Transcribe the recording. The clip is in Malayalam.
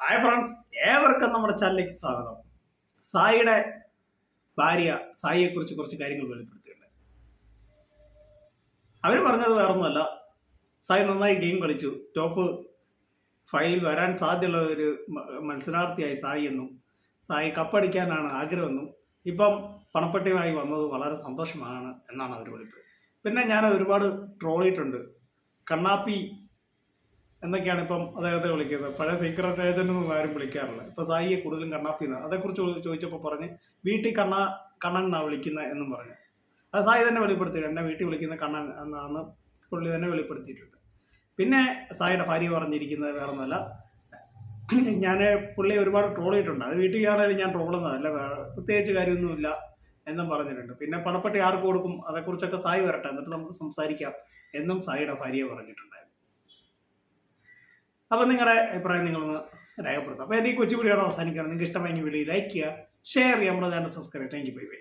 ഹായ് ഫ്രണ്ട്സ് ഏവർക്കും നമ്മുടെ ചാനലിലേക്ക് സ്വാഗതം. സായിയുടെ ഭാര്യ സായിയെ കുറിച്ച് കുറച്ച് കാര്യങ്ങൾ വെളിപ്പെടുത്തിയിട്ടുണ്ട്. അവർ പറഞ്ഞത് വേറൊന്നുമല്ല. സായി നന്നായി ഗെയിം കളിച്ചു. ടോപ്പ് ഫൈവിൽ വരാൻ സാധ്യതയുള്ള ഒരു മത്സരാർത്ഥിയായി സായി എന്നും സായി കപ്പടിക്കാനാണ് ആഗ്രഹമെന്നും ഇപ്പം പണപ്പെട്ടിയുമായി വന്നത് വളരെ സന്തോഷമാണ് എന്നാണ് അവർ വെളിപ്പെടുത്തുന്നത്. പിന്നെ ഞാൻ ഒരുപാട് ട്രോളിയിട്ടുണ്ട് കണ്ണാപ്പി എന്നൊക്കെയാണ് ഇപ്പം അദ്ദേഹത്തെ വിളിക്കുന്നത്. പഴയ സീക്രട്ട് ഏജന്റ് ആരും വിളിക്കാറില്ല. ഇപ്പൊ സായിയെ കൂടുതലും കണ്ണാപ്പി എന്നാണ് അതേക്കുറിച്ച് ചോദിച്ചപ്പോൾ പറഞ്ഞ് വീട്ടിൽ കണ്ണ കണ്ണൻ എന്നാ വിളിക്കുന്നത് എന്നും പറഞ്ഞു. അത് സായി തന്നെ വെളിപ്പെടുത്തി എന്നെ വീട്ടിൽ വിളിക്കുന്ന കണ്ണൻ എന്നാണ് പുള്ളി തന്നെ വെളിപ്പെടുത്തിയിട്ടുണ്ട്. പിന്നെ സായിയുടെ ഭാര്യ പറഞ്ഞിരിക്കുന്നത് വേറെ ഒന്നുമല്ല ഞാൻ പുള്ളി ഒരുപാട് ട്രോൾ ചെയ്തിട്ടുണ്ട്. അത് വീട്ടിൽ ആണെങ്കിലും ഞാൻ ട്രോളുന്നതല്ല വേറെ പ്രത്യേകിച്ച് കാര്യമൊന്നുമില്ല എന്നും പറഞ്ഞിട്ടുണ്ട്. പിന്നെ പണപ്പെട്ടി ആർക്ക് കൊടുക്കും? അതേക്കുറിച്ചൊക്കെ സായി വരട്ടെ. എന്നിട്ട് നമുക്ക് സംസാരിക്കാം എന്നും സായിയുടെ ഭാര്യ പറഞ്ഞിട്ടുണ്ടായിരുന്നു അപ്പോൾ നിങ്ങളുടെ അഭിപ്രായം നിങ്ങളൊന്ന് രേഖപ്പെടുത്താം. അപ്പോൾ എനിക്ക് ഈ കൊച്ചു അവസാനിക്കുകയാണ്. നിങ്ങൾക്ക് ഇഷ്ടമായി വീഡിയോ ലൈക്ക് ചെയ്യുക ഷെയർ ചെയ്യുക നമ്മുടെ channel subscribe thank you bye bye